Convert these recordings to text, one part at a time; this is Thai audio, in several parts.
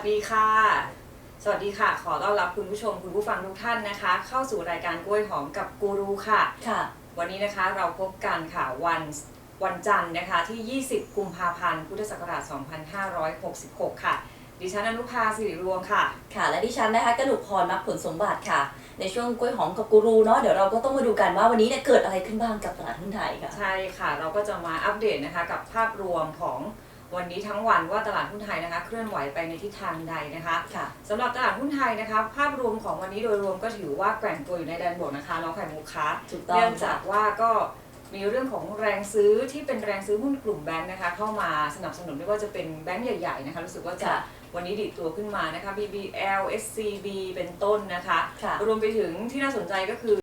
สดีค่ะ สวัสดีค่ะ ขอต้อนรับคุณผู้ชมคุณผู้ฟังทุกท่านนะคะ เข้าสู่รายการกล้วยหอมกับกูรูค่ะ ค่ะ วันนี้นะคะเราพบกันค่ะวันวันจันทร์นะคะที่ 20 กุมภาพันธ์พุทธศักราช 2566 ค่ะ ดิฉันอนุภาสิริรวงค่ะ ค่ะ และดิฉันนะคะกระดูกพรมักผลสมบัติค่ะ ในช่วงกล้วยหอมกับกูรูเนาะเดี๋ยวเราก็ต้องมาดูกันว่าวันนี้เนี่ยเกิดอะไรขึ้นบ้างกับตลาดหุ้นไทยค่ะ ใช่ค่ะ เราก็จะมาอัปเดตนะคะกับภาพรวมของ วันนี้ทั้งวันว่าตลาดหุ้นไทยนะคะ เคลื่อนไหวไปในทิศทางใดนะคะค่ะสำหรับตลาดหุ้นไทยนะคะ ภาพรวมของวันนี้โดยรวมก็ถือว่าแกว่งตัวอยู่ในแดนบวกนะคะน้องไข่มุกคะถูกต้องเนื่องจาค่ะกว่าก็มีเรื่องของแรงซื้อที่เป็นแรงซื้อหุ้นกลุ่มแบงค์นะคะ เข้ามาสนับสนุนไม่ว่าจะเป็นแบงค์ใหญ่ๆนะคะรู้สึกว่าจะค่ะวันนี้ดิดตัวขึ้นมานะคะ BBL SCB เป็นต้นนะคะค่ะรวมไปถึงที่น่าสนใจก็คือ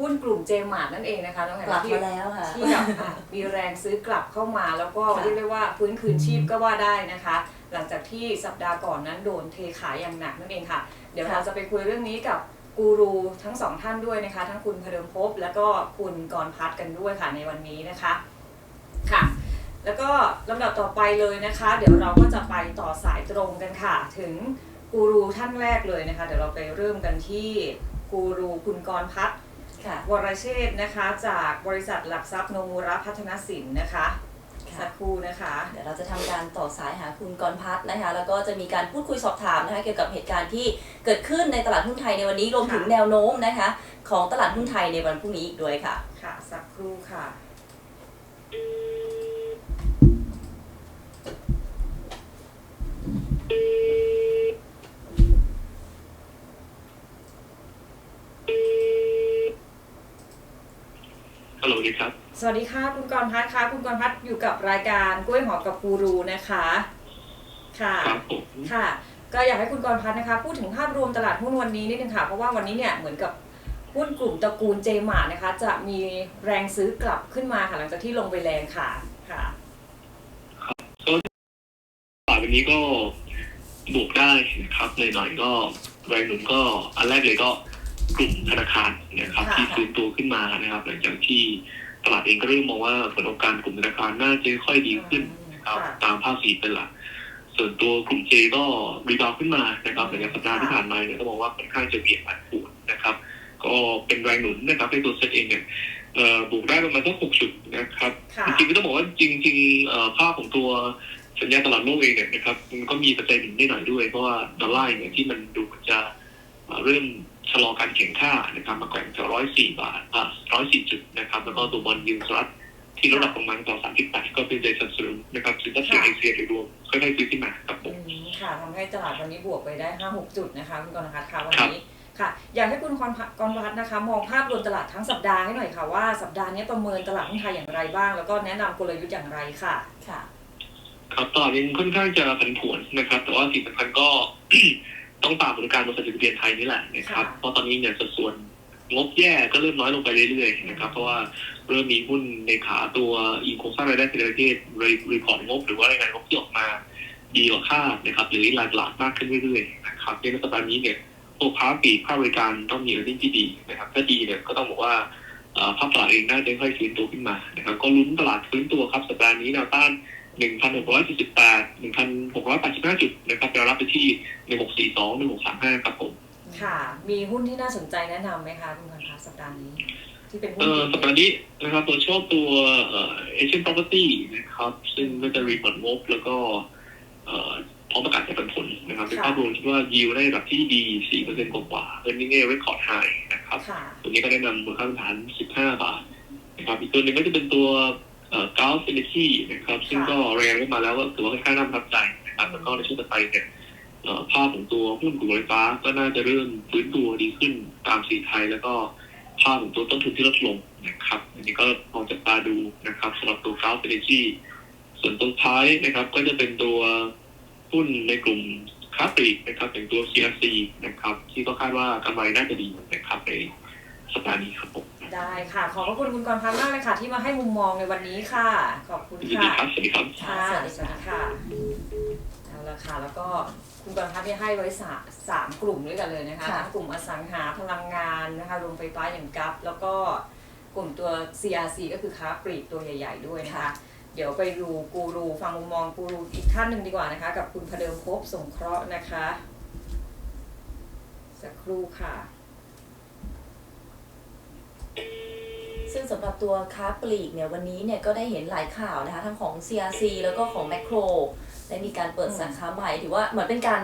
หุ้นกลุ่มเจมาร์นั่นเองนะคะน้องไข่กลับที่มาแล้วค่ะ ที่แบบอะมีแรงซื้อกลับเข้ามาแล้วก็ค่ะ เรียกได้ว่าฟื้นคืนชีพก็ว่าได้นะคะ หลังจากที่สัปดาห์ก่อนนั้นโดนเทขายอย่างหนักนั่นเองค่ะ เดี๋ยวเราจะไปคุยเรื่องนี้กับกูรูทั้งสองท่านด้วยนะคะ ทั้งคุณพเดิมภพแล้วก็คุณกรพัฒน์กันด้วยค่ะในวันนี้นะคะค่ะ แล้วก็ลำดับต่อไปเลยนะคะ เดี๋ยวเราก็จะไปต่อสายตรงกันค่ะ ถึงกูรูท่านแรกเลยนะคะ เดี๋ยวเราไปเริ่มกันที่กูรูคุณกรพัฒน์ ค่ะ วรเชษฐ์นะคะ จากบริษัทหลักทรัพย์โนมูระพัฒนสินนะคะ ค่ะ สักครู่นะคะ เดี๋ยวเราจะทำการต่อสายหาคุณกรพัฒน์นะคะ แล้วก็จะมีการพูดคุยสอบถามนะคะเกี่ยวกับเหตุการณ์ที่เกิดขึ้นในตลาดหุ้นไทยในวันนี้รวมถึงค่ะแนวโน้มนะคะ ของตลาดหุ้นไทยในวันพรุ่งนี้อีกด้วยค่ะ ค่ะ สักครู่ค่ะฮัลโหลดีครับ สวัสดีค่ะคุณกรพัฒน์ค่ะคุณกรพัฒน์อยู่กับรายการกล้วยหอมกับกูรูนะคะ ค่ะครับผมค่ะ ก็อยากให้คุณกรพัฒน์นะคะ พูดถึงภาพรวมตลาดหุ้นวันนี้นิดนึงค่ะ เพราะว่าวันนี้เนี่ยเหมือนกับหุ้นกลุ่มตระกูลเจมาร์นะคะ จะมีแรงซื้อกลับขึ้นมาค่ะหลังจากที่ลงไปแรงค่ะ ค่ะก็ตลาดวันนี้ก็บวกได้นะครับเลยหน่อยๆก็แรงหนุนก็อันแรกเลยก็กลุ่มธนาคารนะครับค่ะที่ฟื้นตัวขึ้นมานะครับ หลังจากที่ ตลาดเองก็เริ่มมองว่าผลประกอบการกลุ่มธนาคารน่าจะค่อยดีขึ้นนะครับค่ะตามภาคสีเป็นหลักส่วนตัวกลุ่มเจก็รีบาวด์ขึ้นมานะครับในสัปดาห์ที่ผ่านมาเนี่ยก็มองว่าค่อนข้างจะเบียดผันผวนนะครับ ก็เป็นแรงหนุนนะครับในตัวเซตเองเนี่ยเอ่อบวกได้ประมาณสักหกจุดนะครับค่ะจริงๆก็ต้องบอกว่าจริงๆเอ่อภาพของตัวสัญญาณตลาดโลกเองเนี่ยนะครับมันก็มีปัจจัยหนุนได้หน่อยด้วย เพราะว่าดอลลาร์เนี่ยที่มันดูเหมือนจะเอ่อเริ่ม ชะลอการแข่งค่านะครับมาแกว่งจากร้อยสี่บาทอะร้อยสี่จุดนะครับแล้วก็ตัวบอลยูสหรัฐที่ลดระดับลงมาต่อสามสิบแปดก็เป็นใจสนับสนุนนะครับซึ่งถ้าเสียเอเชียโดยรวมค่อยๆซื้อขึ้นมาครับผอืมมค่ะทำให้ตลาดวันนี้บวกไปได้ห้าหกจุดนะคะคุณกรพัฒน์ค่ะวันครับนี้ค่ะ อยากให้คุณกรพัฒน์กรพัฒน์นะคะ มองภาพรวมตลาดทั้งสัปดาห์ให้หน่อยค่ะว่าสัปดาห์นี้ประเมินตลาดหุ้นไทยอย่างไรบ้าง แล้วก็แนะนำกลยุทธ์อย่างไรค่ะค่ะ ครับตลาดเองค่อนข้างจะผันผวนนะครับ แต่ว่าสิ่งสำคัญก็ ต้องตามบริการบริษัทจดทะเบียนไทยนี่แหละนะครับค่ะเพราะตอนนี้เนี่ยสัดส่วนงบแย่ก็เริ่มน้อยลงไปเรื่อยๆนะครับ เพราะว่าเริ่มมีหุ้นในขาตัวอีโครงสร้างรายได้ภายในประเทศรีพอร์ตงบ หรือว่ารายงานงบที่ออกมาดีกว่าคาดนะครับ หรือรายตลาดมากขึ้นเรื่อยๆนะครับในสัปดาห์นี้เนี่ยพวกค้าปลีกภาคบริการต้องมีเรื่องที่ดีนะครับ ถ้าดีเนี่ยก็ต้องบอกว่าเอ่อภาพตลาดเองน่าจะค่อยฟื้นตัวขึ้นมานะครับ ก็ลุ้นตลาดฟื้นตัวครับสัปดาห์นี้แนวต้าน 1,678 1,685 จุดนะครับแนวรับไปที่ 1642 1635 ครับผม ค่ะ มีหุ้นที่น่าสนใจแนะนำไหมคะคุณกรพัฒน์สัปดาห์นี้ที่เป็นหุ้เอ่นอสัปดาห์นี้นะครับตัวชอบตัวเอ่อ Asian Property นะครับ ซึ่งก็จะรีพอร์ตงบแล้วก็เอ่อพร้อมประกาศผลผลนะครับเป็นภาพรวมคิดว่ายิวได้ระดับที่ดี 4%กว่าๆเออร์เน็งเรคคอร์ดไฮนะครับค่ะตัวนี้ก็แนะนำมูลค่าพื้นฐาน 15 บาทนะครับ อีกตัวหนึ่งก็จะเป็นตัว เอ่อ Gulf Energy นะครับ ซึ่งก็แรงขึ้นมาแล้วก็ถือว่าค่อนข้างน่าประทับใจนะครับแล้วก็ในช่วงต่อไปเนี่ยเอ่อภาพของตัวหุ้นกลุ่มไฟฟ้าก็น่าจะเริ่มฟื้นตัวดีขึ้นตามสีไทย แล้วก็ภาพของตัวต้นทุนที่ลดลงนะครับ อันนี้ก็ลองจับตาดูนะครับสำหรับตัว Gulf Energy ส่วนตัวท้ายนะครับ ก็จะเป็นตัวหุ้นในกลุ่มค้าปลีกนะครับอย่างตัว CRC นะครับ ที่ก็คาดว่ากำไรน่าจะดีนะครับใน สัปดาห์นี้ครับผมได้ค่ะ ขอบพระคุณคุณกรพัฒน์มากเลยค่ะ ที่มาให้มุมมองในวันนี้ค่ะ ขอบคุณยินดีค่ะครับสวัสดีครับ ค่ะสวัสดีสวัสดีค่ะเอาละค่ะ แล้วก็คุณกรพัฒน์เนี่ยให้ไว้สามสามกลุ่มด้วยกันเลยนะคะค่ะทั้งกลุ่มอสังหาพลังงานนะคะโรงไฟฟ้าอย่างกัฟแล้วก็กลุ่มตัว CRC ก็คือค้าปลีกตัวใหญ่ ๆ ด้วยนะคะ เดี๋ยวไปดูกูรูฟังมุมมองกูรูอีกท่านหนึ่งดีกว่านะคะ กับคุณพเดิมภพสงเคราะห์นะคะ สักครู่ค่ะ ซึ่งสำหรับตัวค้าปลีกเนี่ยวันนี้เนี่ยก็ได้เห็นหลายข่าวนะคะ ทั้งของ CRC แล้วก็ของแมคโครได้มีการเปิดอืมสาขาใหม่ถือว่าเหมือนเป็นการ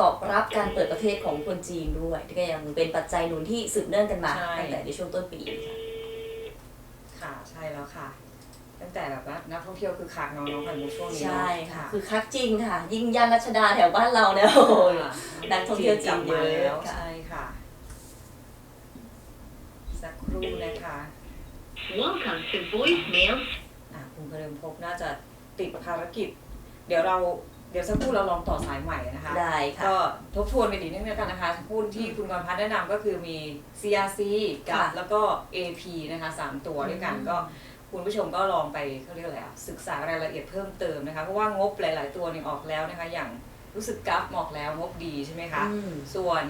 ตอบรับการเปิดประเทศของคนจีนด้วยที่ก็ยังเป็นปัจจัยหนุนที่สืบเนื่องกันมาตั้งแต่ในช่วงต้นปีค่ะ ค่ะใช่แล้วค่ะ ตั้งแต่แบบว่านักท่องเที่ยวคือขาดน้องๆกันในช่วงนี้เนอะใช่ค่ะ คือคักจริงค่ะ ยิ่งย่านรัชดาแถวบ้านเราเนี่ยโอ้โหค่ะนักท่องเที่ยวจีนเยอะกลับมาแล้วค่ะ ใช่ ค่ะสักครู่นะคะ Welcome to voicemail อะคุณพเดิมภพน่าจะติดภารกิจ เดี๋ยวเราเดี๋ยวสักครู่เราลองต่อสายใหม่นะคะ ได้ค่ะ ก็ทบทวนไปอีกนิดนึงแล้วกันนะคะหุ้นที่คุณกรพัฒน์แนะนำก็คือมี CRC กับค่ะแล้วก็ AP นะคะสามตัวด้วยกันอืม ก็คุณผู้ชมก็ลองไปเขาเรียกอะไรอะศึกษารายละเอียดเพิ่มเติมนะคะ เพราะว่างบหลาย ๆ ตัวเนี่ยออกแล้วนะคะ อย่างรู้สึกกราฟออกแล้วงบดีใช่ไหมคะ อืม ส่วน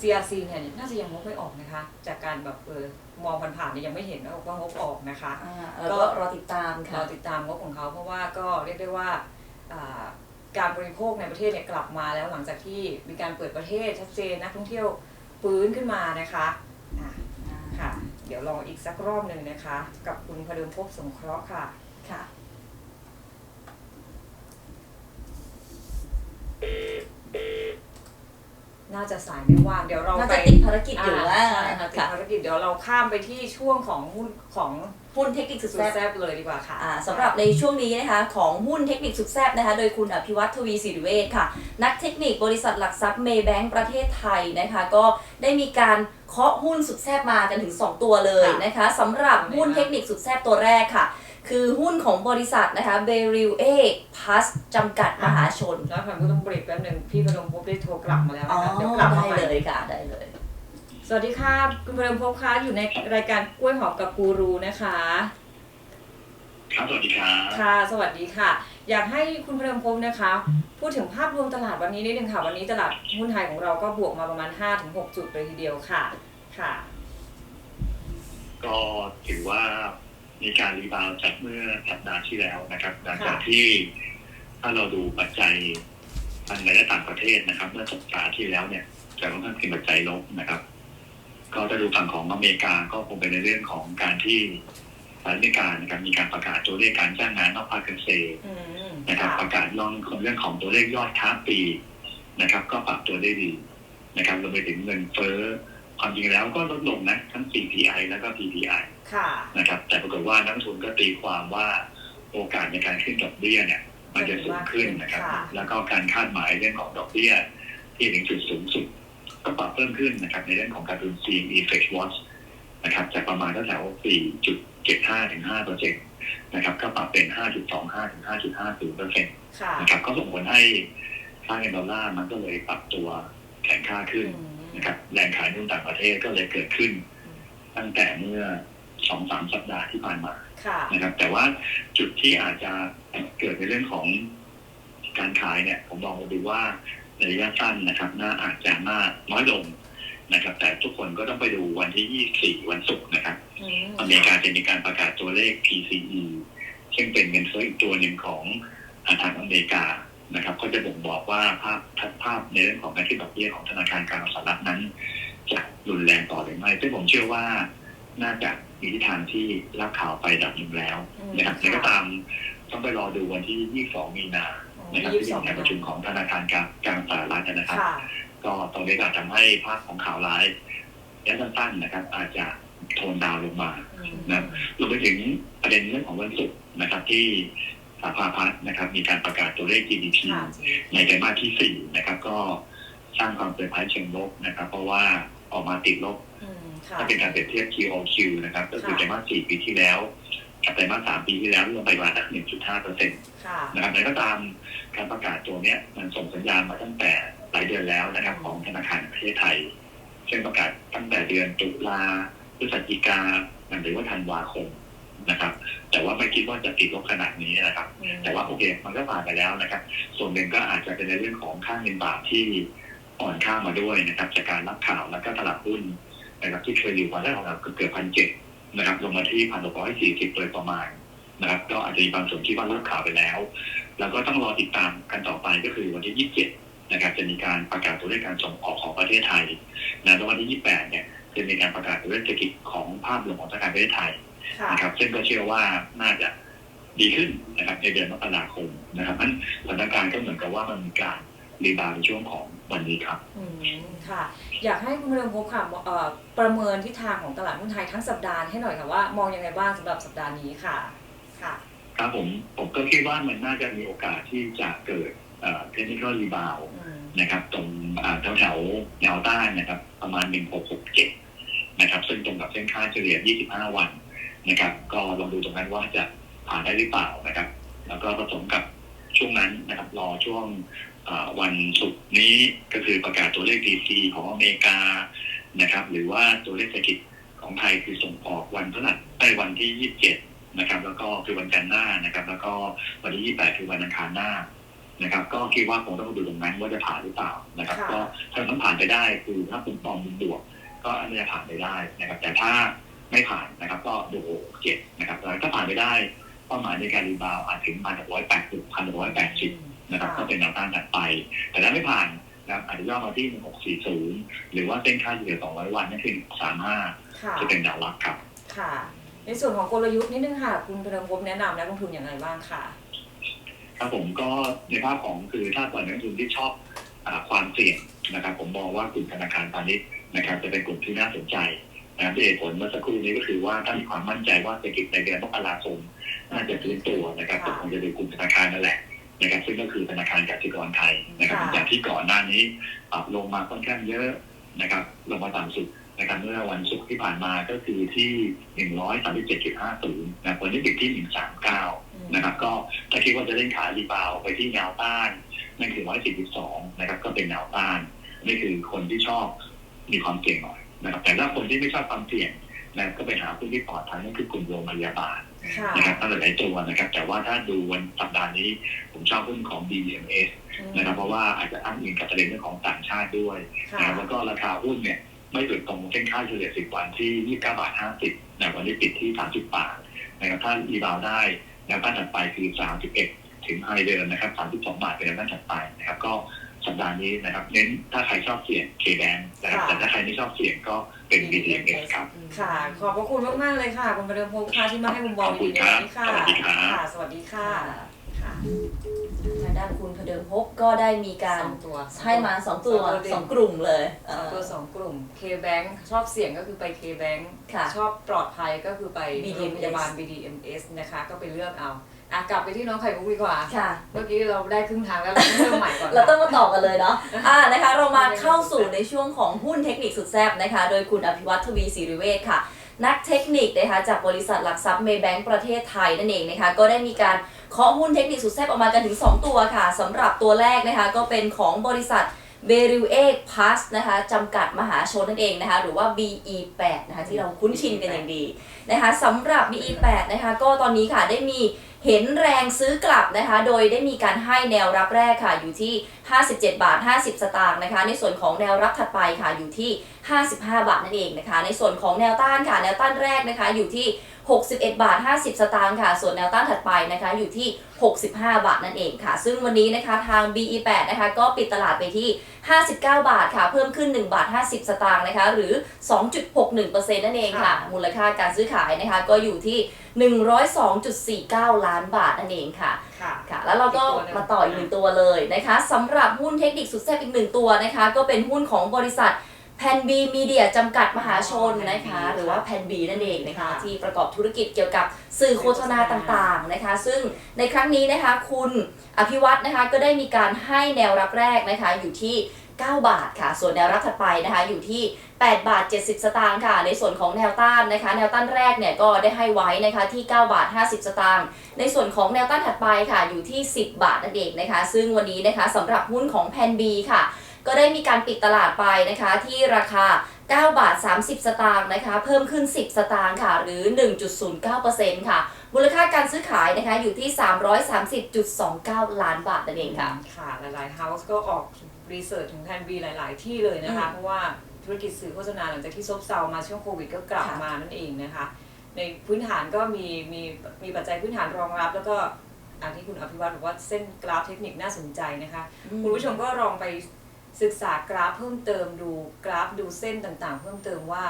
CRC เนี่ยน่าจะยังงบไม่ออกนะคะ จากการแบบเออ มองผ่านๆเนี่ยยังไม่เห็นว่างบออกนะคะ อ่าแล้วก็รอติดตามค่ะ เราติดตามงบของเขาเพราะว่าก็เรียกได้ว่าอ่าการบริโภคในประเทศเนี่ยกลับมาแล้วหลังจากที่มีการเปิดประเทศชัดเจนนักท่องเที่ยวฟื้นขึ้นมานะคะอะค่ะ เดี๋ยวลองอีกสักรอบหนึ่งนะคะ กับคุณพเดิมภพสงเคราะห์ค่ะ ค่ะ น่าจะสายไม่ว่างเดี๋ยวเราน่าไปจะติดภารกิจอยู่อ่าว่าใช่ค่ะติดค่ะภารกิจเดี๋ยวเราข้ามไปที่ช่วงของหุ้นของหุ้นเทคนิคสุดสุดแซ่บ แซ่บเลยดีกว่าค่ะ อ่าสำหรับในช่วงนี้นะคะของหุ้นเทคนิคสุดแซ่บนะคะ โดยคุณอภิวัตทวีสิริเวชค่ะ นักเทคนิคบริษัทหลักทรัพย์เมย์แบงก์ประเทศไทยนะคะ ก็ได้มีการเคาะหุ้นสุดแซ่บมากันถึง 2 ตัวเลยค่ะนะคะสำหรับหุ้นเทคนิคสุดแซ่บตัวแรกค่ะ คือหุ้นของบริษัทนะคะเบริลเอพัสจำกัดมหาชนแล้วผมก็ต้องเบรกแป๊บหนึงพี่พนมภพได้โทรกลับมาแล้วอ๋อนะคะเดี๋ยวกลับมาได้ใหม่เลยค่ะได้เลย สวัสดีค่ะคุณพนมภพคะอยู่ในรายการกล้วยหอมกับกูรูนะคะ ครับสวัสดีครับค่ะ สวัสดีค่ะ อยากให้คุณพนมภพนะคะ พูดถึงภาพรวมตลาดวันนี้นิดนึงค่ะ วันนี้ตลาดหุ้นไทยของเราก็บวกมาประมาณ 5-6 จุดเลยทีเดียวค่ะ ค่ะ ก็ถือว่า มีการรีบาวด์จากเมื่อสัปดาห์ที่แล้วนะครับหลังจากที่ถ้าเราดูปัจจัยทางในและต่างประเทศนะครับ เมื่อสัปดาห์ที่แล้วเนี่ยจะค่อนข้างเป็นปัจจัยลบนะครับ ก็จะดูฝั่งของอเมริกาก็คงเป็นในเรื่องของการที่สหรัฐอเมริกานะครับมีการประกาศตัวเลขการจ้างงานนอกภาคเกษตรนะครับ ประกาศลองเรื่องของตัวเลขยอดค้าปีนะครับ ก็ปรับตัวได้ดีนะครับรวมไปถึงเงินเฟ้อ ความจริงแล้วก็ลดลงนะทั้ง CPI แล้วก็ PPI ค่ะ นะครับ แต่ปรากฏว่านักลงทุนก็ตีความว่าโอกาสในการขึ้นดอกเบี้ยเนี่ย มันจะสูงขึ้นนะครับ ค่ะ แล้วก็การคาดหมายเรื่องของดอกเบี้ยที่ถึงจุดสูงสุดก็ปรับเพิ่มขึ้นนะครับ ในเรื่องของการดุล CME Fed Watch นะครับจากประมาณแถว4.75 ถึง5เปอร์เซ็นต์นะครับก็ปรับเป็น 5.25 ถึง 5.50เปอร์เซ็นต์ค่ะนะครับก็ส่งผลให้ค่าเงินดอลลาร์มันก็เลยปรับตัวแข็งค่าขึ้น อืม นะครับแรงขายหุ้นต่างประเทศก็เลยเกิดขึ้น ตั้งแต่เมื่อสองสามสัปดาห์ที่ผ่านมาค่ะนะครับ แต่ว่าจุดที่อาจจะเกิดในเรื่องของการขายเนี่ย ผมมองดูว่าในระยะสั้นนะครับ น่าอาจจะน่าน้อยลงนะครับ แต่ทุกคนก็ต้องไปดูวันที่24วันศุกร์นะครับอืมอเมริกาจะมีการประกาศตัวเลข PCE ซึ่งเป็นเงินเฟ้ออีกตัวหนึ่งของทางอเมริกา นะครับ ก็จะบ่งบอกว่าภาพภาพในเรื่องของการขึ้นดอกเบี้ยของธนาคารกลางสหรัฐนั้น จะรุนแรงต่อหรือไม่ซึ่งผมเชื่อว่าน่าจะมีทิศทางที่รับข่าวไปดับหนึ่งแล้วอืมนะครับแล้วก็ตามต้องไปรอดูวันที่ 22 มีนานะครับยี่ที่สิบสเป็อนงการประชุมของธนาคารกลางกลางสหรัฐนะครับค่ะก็ตรงนี้ก็อาจทำให้ภาพของข่าวร้ายระยะสั้นๆนะครับ อาจจะโทนดาวน์ลงมาอืมนะรวมไปถึงประเด็นเรื่องของวันศุกร์นะครับที่ สภาพัฒน์นะครับ มีการประกาศตัวเลข GDP ค่ะในไตรมาสที่ 4 นะครับ ก็สร้างความเซอร์ไพรส์เชิงลบนะครับ เพราะว่าออกมาติดลบอืมค่ะถ้าเป็นการเปรียบเทียบ QOQ นะครับ ก็คือค่ะไตรมาส 4 ปีที่แล้วกับไตรมาส 3 ปีที่แล้วรวมไปประมาณ1.5เปอร์เซ็นต์ค่ะนะครับแต่ก็ตามการประกาศตัวเนี้ยมันส่งสัญญาณมาตั้งแต่หลายเดือนแล้วนะครับ ของธนาคารแห่งประเทศไทยซึ่งประกาศตั้งแต่เดือนตุลาพฤศจิกาหรือว่าธันวาคม นะครับ แต่ว่าไม่คิดว่าจะติดลบขนาดนี้นะครับอืมแต่ว่าโอเค มันก็ผ่านไปแล้วนะครับ ส่วนหนึ่งก็อาจจะเป็นในเรื่องของค่าเงินบาทที่อ่อนค่ามาด้วยนะครับ จากการรับข่าวแล้วก็ตลาดหุ้นนะครับที่เคยอยู่มาได้ของเราเกือบพันเจ็ดนะครับลงมาที่พันหกร้อยสี่สิบโดยประมาณนะครับ ก็อาจจะมีบางส่วนที่ว่าเลิกข่าวไปแล้ว แล้วก็ต้องรอติดตามกันต่อไปก็คือวันที่27นะครับจะมีการประกาศตัวเลขการส่งออกของประเทศไทยนะแล้ววันที่ 28 เนี่ยจะมีการประกาศตัวเลขเศรษฐกิจของภาพรวมของธนาคารประเทศไทยค่ะ นะครับ ซึ่งก็เชื่อว่าน่าจะดีขึ้นนะครับในเดือนมกราคมนะครับนั้นสถานการณ์ก็เหมือนกับว่ามันมีการรีบาวด์ในช่วงของวันนี้ครับอืมค่ะ อยากให้คุณพลภพค่ะเอ่อประเมินทิศทางของตลาดหุ้นไทยทั้งสัปดาห์ให้หน่อยค่ะว่ามองยังไงบ้างสำหรับสัปดาห์นี้ค่ะ ค่ะ ครับผมผมก็คิดว่ามันน่าจะมีโอกาสที่จะเกิดเทคนิคอลรีบาวอืมนะครับ ตรงแถวแถวๆแนวต้านนะครับ ประมาณ 1667 นะครับ ซึ่งตรงกับเส้นค่าเฉลี่ย 25 วัน นะครับ ก็ลองดูตรงนั้นว่าจะผ่านได้หรือเปล่านะครับ แล้วก็ผสมกับช่วงนั้นนะครับ รอช่วงเอ่อวันศุกร์นี้ก็คือประกาศตัวเลข DC ของอเมริกานะครับ หรือว่าตัวเลขเศรษฐกิจของไทยคือส่งออกวันพฤหัสไอ้ยวันที่ 27 นะครับ แล้วก็คือวันจันทร์หน้านะครับ แล้วก็วันที่ 28 คือวันอังคารหน้านะครับ ก็คิดว่าคงต้องมาดูตรงนั้นว่าจะผ่านหรือเปล่านะครับค่ะก็ถ้ามันผ่านไปได้คือถ้าคุณมองมุมบวกก็อันนี้จะผ่านไปได้นะครับ แต่ถ้า ไม่ผ่านนะครับ ก็ดูโอเจ็ดนะครับแล้วถ้าผ่านไปได้เป้าหมายในการรีบาวด์อาจถึงมาจากร้อยแปดสิบพันร้อยแปดสิบนะครับก็เป็นแนวต้านถัดไป แต่ถ้าไม่ผ่านนะครับอาจจะย่อมาที่หนึ่งหกสี่ศูนย์หรือว่าเส้นค่าเฉลี่ยสองร้อยวันนั่นคือสามห้าค่ะจะเป็นแนวรับครับค่ะ ในส่วนของกลยุทธ์นิดนึงค่ะ คุณพลภพแนะนำนักลงทุนอย่างไรบ้างค่ะครับผมก็ในภาพของคือถ้าเปิดนักลงทุนที่ชอบอาความเสี่ยงนะครับ ผมมองว่ากลุ่มธนาคารพาณิชย์นะครับ จะเป็นกลุ่มที่น่าสนใจ นะครับด้วยเหตุผลเมื่อสักครู่นี้ก็คือว่าถ้ามีความมั่นใจว่าเศรษฐกิจในเดือนมกราคมน่าจะฟื้นตัวนะครับค่ะก็คงจะเป็นกลุ่มธนาคารนั่นแหละนะครับซึ่งก็คือธนาคารกสิกรไทยนะครับค่ะจากที่ก่อนหน้านี้ปรับลงมาค่อนข้างเยอะนะครับลงมาต่ำสุดนะครับเมื่อวันศุกร์ที่ผ่านมาก็คือที่137.50นะวันนี้ปิดที่139นะครับก็ถ้าคิดว่าจะเล่นขารีบาวด์ไปที่แนวต้านนั่นคือ142นะครับก็เป็นแนวต้าน นี่คือคนที่ชอบมีความเสี่ยงหน่อย นะครับแต่ถ้าคนที่ไม่ชอบความเสี่ยงนะก็ไปหาหุ้นที่ปลอดภัยนั่นคือกลุ่มโรงพยาบาลค่ะนะครับตั้งแต่หลายตัวนะครับ แต่ว่าถ้าดูวันสัปดาห์นี้ผมชอบหุ้นของ BMS นะครับเพราะว่าอาจจะอ้างอิงกับประเด็นเรื่องของต่างชาติด้วยค่ะนะครับแล้วก็ราคาหุ้นเนี่ยไม่หลุดตรงเส้นค่าเฉลี่ย 10 วันที่ 29 บาท 50นะวันนี้ปิดที่ 30 บาทนะครับถ้ารีบาวด์ได้แนวต้านถัดไปคือ 31 ถึงไฮเดิมนะครับ 32 บาทเป็นแนวต้านถัดไปนะครับก็ สัปดาห์นี้นะครับเน้นถ้าใครชอบเสี่ยง K Bank นะครับค่ะ แต่ถ้าใครไม่ชอบเสี่ยงก็เป็น BDMs ครับ ค่ะ ขอบพระคุณมากๆเลยค่ะคุณพลภพค่ะที่มาให้มุมมองดีๆในวันนี้ค่ะ ขอบคุณครับ ค่ะ สวัสดีค่ะค่ะทางด้านคุณพเดิมพบก็ได้มีการสองตัวให้มาสองตัวสองตัวเด่นสองกลุ่มเลยเอสองอตัวสองกลุ่ม K Bank ชอบเสี่ยงก็คือไป K Bank ค่ะชอบปลอดภัยก็คือไป BDMS โรงพยาบาล BDMS นะคะ ก็ไปเลือกเอา อะกลับไปที่น้องไข่มุกดีกว่า ค่ะ เมื่อกี้เราได้ครึ่งทางแล้วเราต้องเริ่มใหม่ก่อนเราต้องมาต่อกันเลยเนาะ อ่านะคะ เรามาเข้าสู่ในช่วงของหุ้นเทคนิคสุดแซ่บนะคะ โดยคุณอภิวัตทวีศิริเวชค่ะ นักเทคนิคนะคะจากบริษัทหลักทรัพย์เมย์แบงก์ประเทศไทยนั่นเองนะคะ ก็ได้มีการเคาะหุ้นเทคนิคสุดแซ่บออกมากันถึง 2 ตัวค่ะสำหรับตัวแรกนะคะก็เป็นของบริษัทเบริวเอกพาสนะคะจำกัดมหาชนนั่นเองนะคะหรือว่า BE8 นะคะที่เราคุ้นชินกันอย่างดีนะคะสำหรับ BE8 นะคะก็ตอนนี้ค่ะได้มี เห็นแรงซื้อกลับนะคะ โดยได้มีการให้แนวรับแรกค่ะอยู่ที่57 บาท 50 สตางค์นะคะ ในส่วนของแนวรับถัดไปค่ะอยู่ที่ 55 บาทนั่นเองนะคะ ในส่วนของแนวต้านค่ะ แนวต้านแรกนะคะอยู่ที่ 61 บาท 50 สตางค์ค่ะ ส่วนแนวต้านถัดไปนะคะอยู่ที่ 65 บาทนั่นเองค่ะ ซึ่งวันนี้นะคะทาง BE8 นะคะก็ปิดตลาดไปที่ 59 บาทค่ะ เพิ่มขึ้น 1 บาท 50 สตางค์นะคะ หรือ 2.61%นั่นเองค่ะ มูลค่าการซื้อขายนะคะก็อยู่ที่ 102.49 ล้านบาทนั่นเองค่ะ ค่ะ ค่ะ แล้วเราก็อีกตัวหนึ่งมาต่ออีกหนึ่งตัวเลยนะคะสำหรับหุ้นเทคนิคสุดแซ่บอีกหนึ่งตัวนะคะ ก็เป็นหุ้นของบริษัทแพนบีมีเดียจำกัดมหาชนนะคะอ๋อหรือว่าแพนบีนั่นเองนะคะค่ะที่ประกอบธุรกิจเกี่ยวกับสื่อโฆษณาต่างๆนะคะ ซึ่งในครั้งนี้นะคะ คุณอภิวัตนะคะก็ได้มีการให้แนวรับแรกนะคะอยู่ที่ 9 บาทค่ะ ส่วนแนวรับถัดไปนะคะอยู่ที่ 8 บาท 70 สตางค์ค่ะ ในส่วนของแนวต้านนะคะ แนวต้านแรกเนี่ยก็ได้ให้ไว้นะคะที่ 9 บาท 50 สตางค์ ในส่วนของแนวต้านถัดไปค่ะอยู่ที่ 10 บาทนั่นเองนะคะ ซึ่งวันนี้นะคะสำหรับหุ้นของแพนบีค่ะ ก็ได้มีการปิดตลาดไปนะคะที่ราคา9 บาท 30 สตางค์นะคะ เพิ่มขึ้น 10 สตางค์ค่ะ หรือ 1.09%ค่ะ มูลค่าการซื้อขายนะคะอยู่ที่ 330.29 ล้านบาทนั่นเองค่ะ ค่ะ หลายๆ house ก็ออก รีเสิร์ชถึงแพนบีหลาย ๆ ที่เลยนะคะอืมเพราะว่าธุรกิจสื่อโฆษณาหลังจากที่ซบเซามาช่วงโควิดก็กลับค่ะมานั่นเองนะคะ ในพื้นฐานก็มีมีมีปัจจัยพื้นฐานรองรับ แล้วก็อันที่คุณอภิวัตบอกว่าเส้นกราฟเทคนิคน่าสนใจนะคะ คุณผู้ชมก็ลองไปศึกษากราฟเพิ่มเติมดูกราฟดูเส้นต่างๆ เพิ่มเติมว่า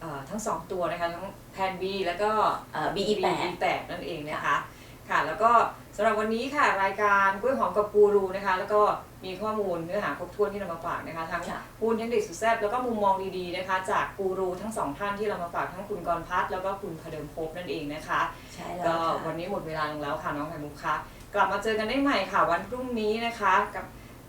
เอ่อทั้งสองตัวนะคะทั้งแพน B แล้วก็เอ่อ BE8 BE8 นั่นเองนะคะ ค่ะ แล้วก็สำหรับวันนี้ค่ะรายการกล้วยหอมกับกูรูนะคะ แล้วก็มีข้อมูลเนื้อหาครบถ้วนที่เรามาฝากนะคะทั้งค่ะหุ้นเทคนิคสุดแซ่บแล้วก็มุมมองดีๆนะคะ จากกูรูทั้งสองท่านที่เรามาฝากทั้งคุณกรพัฒน์แล้วก็คุณพเดิมภพนั่นเองนะคะใช่แล้วก็ค่ะวันนี้หมดเวลาลงแล้วค่ะน้องไข่มุกคะกลับมาเจอกันได้ใหม่ค่ะวันพรุ่งนี้นะคะกับ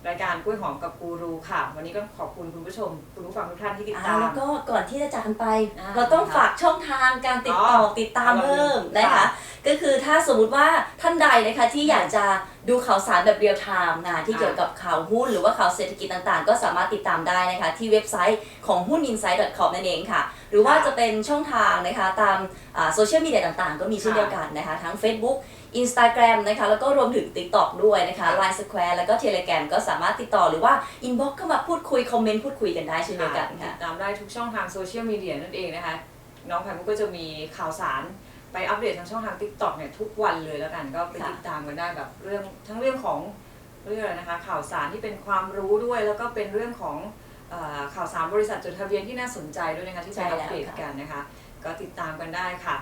รายการกล้วยหอมกับกูรูค่ะ วันนี้ก็ขอบคุณคุณผู้ชม คุณผู้ฟังทุกท่านที่ติดอ่าตามแล้วก็ก่อนที่จะจากกันไป อ่าเราต้องฝากช่องทางการติดต่อออติดตามเพิ่มนะคะ ค่ะก็คือถ้าสมมุติว่าท่านใดนะคะที่อยากจะดูข่าวสารแบบเรียลไทม์นะที่อ่า เกี่ยวกับข่าวหุ้นหรือว่าข่าวเศรษฐกิจต่างๆ ก็สามารถติดตามได้นะคะ ที่เว็บไซต์ของหุ้น insight.com นั่นเองค่ะ หรือว่าจะเป็นช่องทางนะคะตามโซเชียลมีเดียต่างๆ ก็มีเช่นเดียวกันนะคะ ทั้ง Facebook Instagram นะคะแล้วก็รวมถึง TikTok ด้วยนะคะ Line Square แล้วก็ Telegram ก็สามารถติดต่อหรือว่า inbox เข้ามาพูดคุย คอมเมนต์พูดคุยกันได้เช่นเดียวกันติค่ะดตามได้ทุกช่องทางโซเชียลมีเดียนั่นเองนะคะ น้องไข่มุกก็จะมีข่าวสารไปอัปเดตทางช่องทาง t ิ k t o k เนี่ยทุกวันเลยแล้วกันก็ไปค่ะติดตามกันได้แบบเรื่องทั้งเรื่องของเรื่องอะไรนะคะ ข่าวสารที่เป็นความรู้ด้วย แล้วก็เป็นเรื่องของเออข่าวสารบริษัทจดทะเบียนที่น่าสนใจด้วยนะคะที่ใช่จะแล้วอัปเดตค่ะกันนะคะ ก็ติดตามกันได้ค่ะ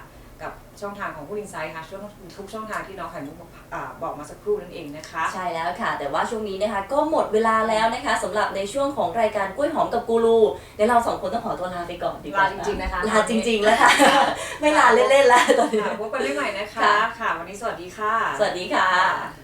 กับช่องทางของผู้อินไซต์ค่ะช่วงทุกช่องทางที่น้องไข่มุกอ่าบอกมาสักครู่นั่นเองนะคะ ใช่แล้วค่ะ แต่ว่าช่วงนี้นะคะก็หมดเวลาแล้วนะคะสำหรับในช่วงของรายการกล้วยหอมกับกูรูเดี๋ยวเราสองคนต้องขอตัวลาไปก่อนดีกว่าลาจริงๆนะคะลาจริงๆแล้วค่ะ ไม่ลาเล่นๆแล้วตอนนี้ค่ะพบกันได้ใหม่นะคะค่ะค่ะวันนี้สวัสดีค่ะ สวัสดีค่ะ